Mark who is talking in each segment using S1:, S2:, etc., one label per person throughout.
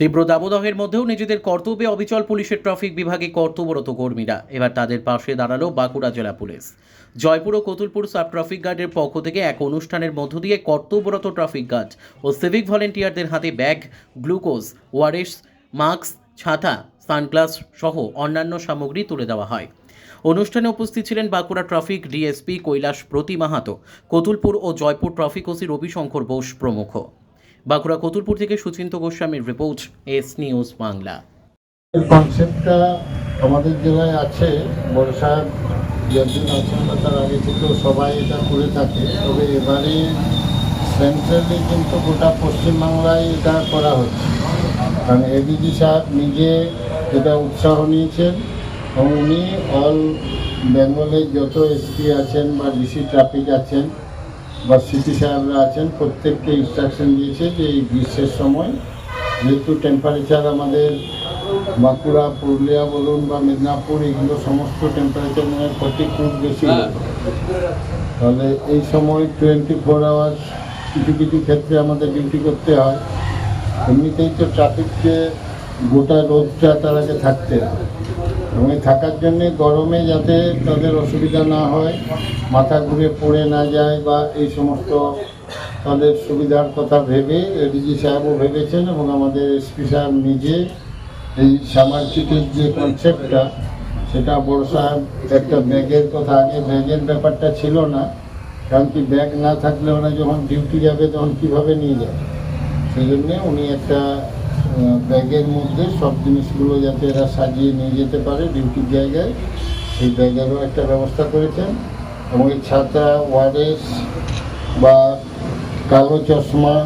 S1: তীব্র দাবদাহের মধ্যেও নিজেদের কর্তব্যে অবিচল পুলিশের ট্রাফিক বিভাগে কর্তব্যরত কর্মীরা। এবার তাদের পাশে দাঁড়াল বাঁকুড়া জেলা পুলিশ। জয়পুর ও কতুলপুর সাব ট্রাফিক গার্ডের পক্ষ থেকে এক অনুষ্ঠানের মধ্য দিয়ে কর্তব্যরত ট্রাফিক গার্ড ও সিভিক ভলেন্টিয়ারদের হাতে ব্যাগ, গ্লুকোজ, ওয়ারেস, মাস্ক, ছাতা, সানগ্লাস সহ অন্যান্য সামগ্রী তুলে দেওয়া হয়। অনুষ্ঠানে উপস্থিত ছিলেন বাঁকুড়া ট্রাফিক ডিএসপি কৈলাস প্রতি মাহাতো, কতুলপুর ও জয়পুর ট্রাফিক ওসি রবিশঙ্কর বোস প্রমুখ। বাঁকুড়া কতুরপুর থেকে সুচিন্ত গোস্বামীর রিপোর্ট, এস নিউজ বাংলা।
S2: কনসেপ্টটা আমাদের জেলায় আছে যতদিন আছেন বা তার আগে থেকেও সবাই এটা করে থাকে। তবে এবারে সেন্ট্রালি কিন্তু গোটা পশ্চিমবাংলায় এটা করা হচ্ছে। কারণ এডিজি সাহেব নিজে এটা উৎসাহ নিয়েছেন, এবং উনি অল বেঙ্গলের যত এসপি আছেন বা ডিসি ট্রাফিক আছেন বা সিটি সাহেবরা আছেন প্রত্যেককে ইনস্ট্রাকশন দিয়েছে যে এই গ্রীষ্মের সময় যেহেতু টেম্পারেচার আমাদের বাঁকুড়া পুরুলিয়া বলুন বা মেদিনীপুর এগুলো সমস্ত টেম্পারেচার মানে ফর্টি খুব বেশি তাহলে এই সময় টোয়েন্টি ফোর আওয়ার্স কিছু কিছু ক্ষেত্রে আমাদের ডিউটি করতে হয়। এমনিতেই তো ট্রাফিককে গোটা রোদটা তার আগে থাকতে হয়। এবং থাকার জন্যে গরমে যাতে তাদের অসুবিধা না হয়, মাথা ঘুরে পড়ে না যায় বা এই সমস্ত তাদের সুবিধার কথা ভেবে এডিজি সাহেবও ভেবেছেন এবং আমাদের এসপি সাহেব নিজে এই সামার চিটের যে কনসেপ্টটা সেটা বড় সাহেব একটা ব্যাগের কথা, আগে ব্যাগের ব্যাপারটা ছিল না। কারণ কি ব্যাগ না থাকলে ওরা যখন ডিউটি যাবে তখন কীভাবে নিয়ে যাবে? সেই জন্যে উনি একটা ব্যাগের মধ্যে সব জিনিসগুলো যাতে এরা সাজিয়ে নিয়ে যেতে পারে ডিউটির জায়গায় সেই ব্যাগেরও একটা ব্যবস্থা করেছেন। এবং এই ছাতা ওয়ারেস বা কালো চশমা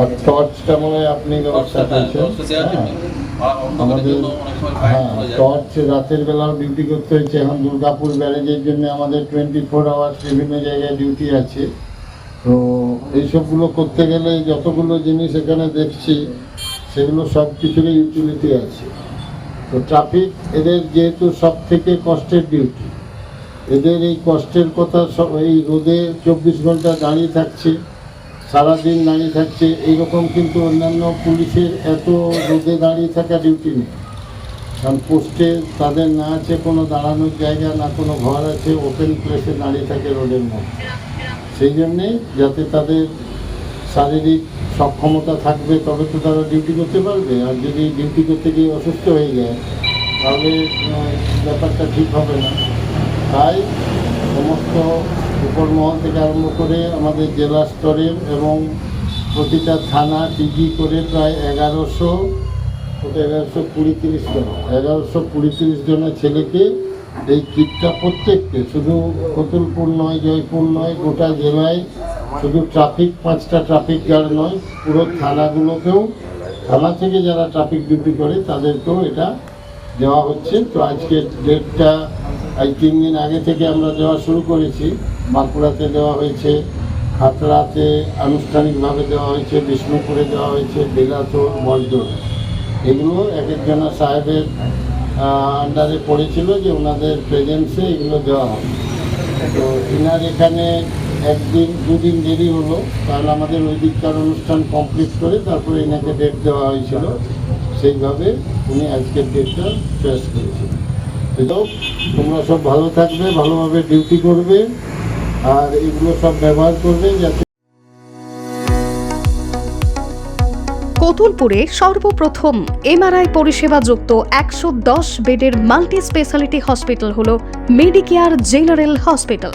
S2: আর টর্চটা মনে হয় আপনি ব্যবস্থা করেছেন। হ্যাঁ। আমাদের হ্যাঁ টর্চ রাতের বেলাও ডিউটি করতে হয়েছে। এখন দুর্গাপুর ব্যারেজের জন্য আমাদের টোয়েন্টি ফোর আওয়ার্স বিভিন্ন জায়গায় ডিউটি আছে। তো এইসবগুলো করতে গেলে যতগুলো জিনিস এখানে দেখছি সেগুলো সব কিছুরই ইউটিলিটি আছে। তো ট্রাফিক এদের যেহেতু সব থেকে কষ্টের ডিউটি এদের এই কষ্টের কথা সব এই রোদে চব্বিশ ঘণ্টা দাঁড়িয়ে থাকছে, সারাদিন দাঁড়িয়ে থাকছে, এইরকম কিন্তু অন্যান্য পুলিশের এত রোদে দাঁড়িয়ে থাকা ডিউটি নেই। কারণ পোস্টে তাদের না আছে কোনো দাঁড়ানোর জায়গা, না কোনো ঘর আছে ওপেন প্লেসে দাঁড়িয়ে থাকে রোডের মধ্যে। সেই জন্যে যাতে তাদের শারীরিক সক্ষমতা থাকবে, তবে তো তারা ডিউটি করতে পারবে। আর যদি ডিউটি করতে গিয়ে অসুস্থ হয়ে যায়, তাহলে ব্যাপারটা ঠিক হবে না। তাই সমস্ত উপর মহল থেকে আরম্ভ করে আমাদের জেলা স্তরের এবং প্রতিটা থানা টিজি করে প্রায় এগারোশো এগারোশো কুড়ি তিরিশ জন। এগারোশো কুড়ি তিরিশ জনের ছেলেকে এই কিটটা প্রত্যেককে, শুধু কতুলপুর নয়, জয়পুর নয়, গোটা জেলায় শুধু ট্রাফিক পাঁচটা ট্রাফিক গার্ড নয়, পুরো থানাগুলোকেও। থানা থেকে যারা ট্রাফিক ডিউটি করে, তাদেরকেও এটা দেওয়া হচ্ছে। তো আজকে ডেটটা আজ তিন দিন আগে থেকে আমরা দেওয়া শুরু করেছি। বাঁকুড়াতে দেওয়া হয়েছে, খাতড়াতে আনুষ্ঠানিকভাবে দেওয়া হয়েছে, বিষ্ণুপুরে দেওয়া হয়েছে বেলাতোর বলদোর। এগুলো এক একজনা সাহেবের আন্ডারে পড়েছিল যে ওনাদের প্রেজেন্সে এগুলো দেওয়া হবে। তো এনার এখানে একদিন, দুদিন দেরি হলো। কারণ আমাদের ওই দিককার অনুষ্ঠান কমপ্লিট করে তারপরে এনাকে ডেট দেওয়া হয়েছিল। সেইভাবে উনি আজকের ডেটটা চয়েস করেছিলেন তোমরা সব ভালো থাকবে, ভালোভাবে ডিউটি করবে, আর এগুলো সব ব্যবহার করবে যাতে
S3: কতুলপুরে সর্বপ্রথম এমআরআই পরিষেবা যুক্ত একশো দশ বেডের মাল্টি স্পেশালিটি হসপিটাল হল মেডিকেয়ার জেনারেল হসপিটাল